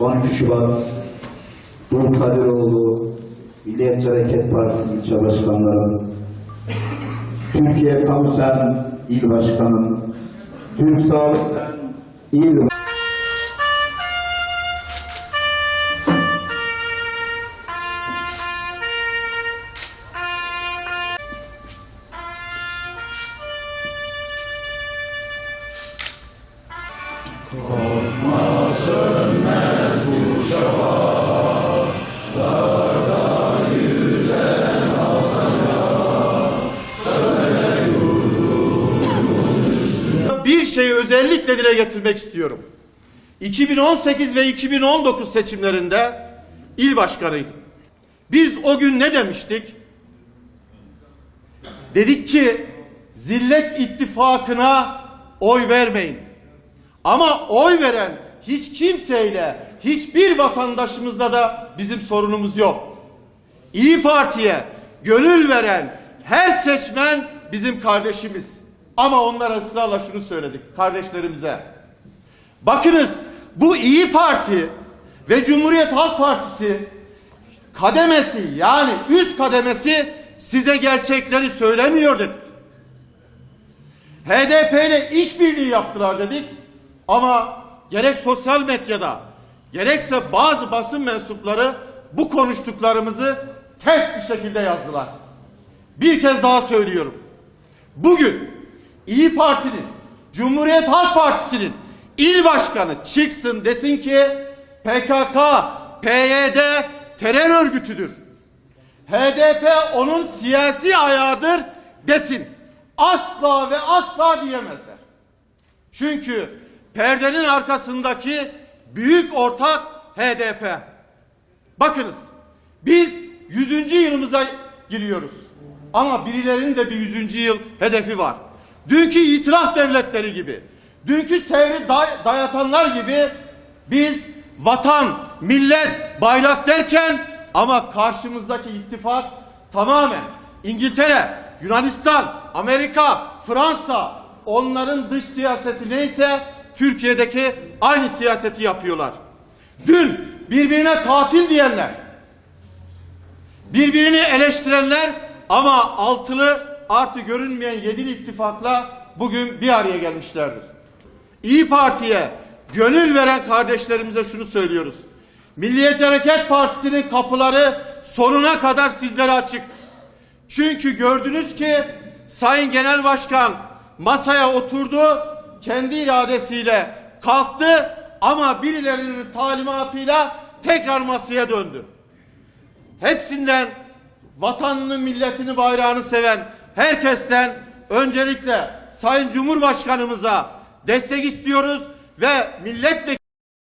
13 Şubat Doğu Kadiroğlu Milliyetçi Hareket Partisi ilçe başkanları Türkiye Kamusen İl Başkanım Türk Sağlık İl Bir şeyi özellikle dile getirmek istiyorum. 2018 ve 2019 seçimlerinde il başkanıydım. Biz o gün ne demiştik? Dedik ki Zillet İttifakı'na oy vermeyin. Ama oy veren hiç kimseyle, hiçbir vatandaşımızla da bizim sorunumuz yok. İyi Parti'ye gönül veren her seçmen bizim kardeşimiz. Ama onlara ısrarla şunu söyledik kardeşlerimize. Bakınız bu İyi Parti ve Cumhuriyet Halk Partisi kademesi yani üst kademesi size gerçekleri söylemiyor dedik. HDP ile işbirliği yaptılar dedik ama gerek sosyal medyada gerekse bazı basın mensupları bu konuştuklarımızı ters bir şekilde yazdılar. Bir kez daha söylüyorum. Bugün İyi Parti'nin, Cumhuriyet Halk Partisi'nin il başkanı çıksın desin ki PKK, PYD terör örgütüdür. HDP onun siyasi ayağıdır desin. Asla ve asla diyemezler. Çünkü perdenin arkasındaki büyük ortak HDP. Bakınız biz 100. yılımıza giriyoruz. Ama birilerinin de bir 100. yıl hedefi var. Dünkü itiraf devletleri gibi, dünkü sevri day- dayatanlar gibi biz vatan, millet, bayrak derken ama karşımızdaki ittifak tamamen İngiltere, Yunanistan, Amerika, Fransa onların dış siyaseti neyse Türkiye'deki aynı siyaseti yapıyorlar. Dün birbirine katil diyenler, birbirini eleştirenler ama altılı artı görünmeyen yedili ittifakla bugün bir araya gelmişlerdir. İyi Parti'ye gönül veren kardeşlerimize şunu söylüyoruz. Milliyetçi Hareket Partisi'nin kapıları sonuna kadar sizlere açık. Çünkü gördünüz ki Sayın Genel Başkan masaya oturdu, kendi iradesiyle kalktı ama birilerinin talimatıyla tekrar masaya döndü. Hepsinden vatanını, milletini, bayrağını seven herkesten öncelikle Sayın Cumhurbaşkanımıza destek istiyoruz ve milletvekili